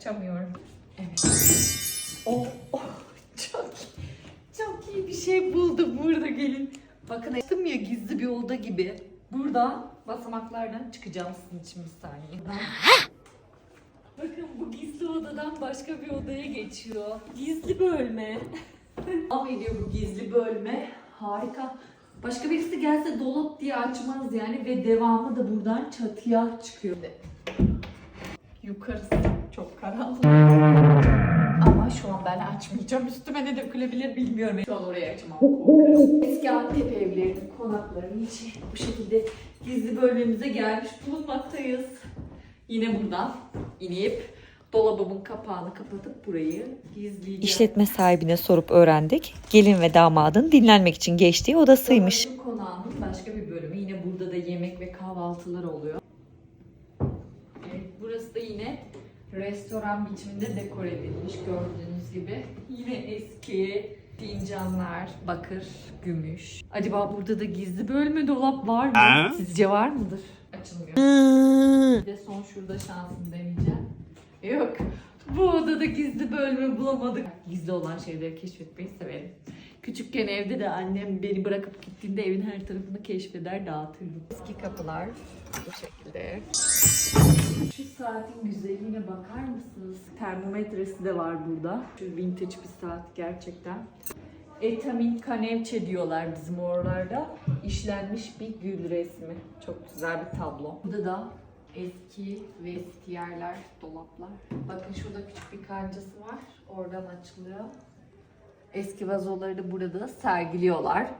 Açamıyorum. Evet. Oh, oh çok çok iyi bir şey buldu burada gelin. Bakın açtım ya gizli bir oda gibi. Burada basamaklardan çıkacağım sizin için bir saniye. Bakın bu gizli odadan başka bir odaya geçiyor. Gizli bölme. Devam ediyor bu gizli bölme. Harika. Başka birisi gelse dolap diye açmaz yani ve devamı da buradan çatıya çıkıyor. Yukarısı çok karanlık. Ama şu an ben açmayacağım. Üstüme ne dökülebilir bilmiyorum. Şu an oraya açamam. korkarım. Eski Antep evlerinin, konakların içi bu şekilde gizli bölmemize gelmiş bulunmaktayız. Yine buradan inip dolabımın kapağını kapatıp burayı gizleyeceğim. İşletme sahibine sorup öğrendik. Gelin ve damadın dinlenmek için geçtiği odasıymış. Sonra şu konağımın başka bir bölümü. Yine burada da yemek ve kahvaltılar oluyor. Burası da yine restoran biçiminde dekor edilmiş gördüğünüz gibi. Yine eski fincanlar, bakır, gümüş. Acaba burada da gizli bölme dolap var mı? Sizce var mıdır? Açılmıyor. Bir de son şurada şansım deneyeceğim. Yok. Bu odada gizli bölme bulamadık. Gizli olan şeyleri keşfetmeyi severim. Küçükken evde de annem beni bırakıp gittiğinde evin her tarafını keşfeder dağıtırdım. Eski kapılar bu şekilde. Saatin güzelliğine bakar mısınız? Termometresi de var burada. Şu vintage bir saat gerçekten. Etamin kanevçe diyorlar bizim oralarda. İşlenmiş bir gül resmi. Çok güzel bir tablo. Burada da eski vestiyerler, dolaplar. Bakın şurada küçük bir kancası var. Oradan açılıyor. Eski vazoları da burada sergiliyorlar.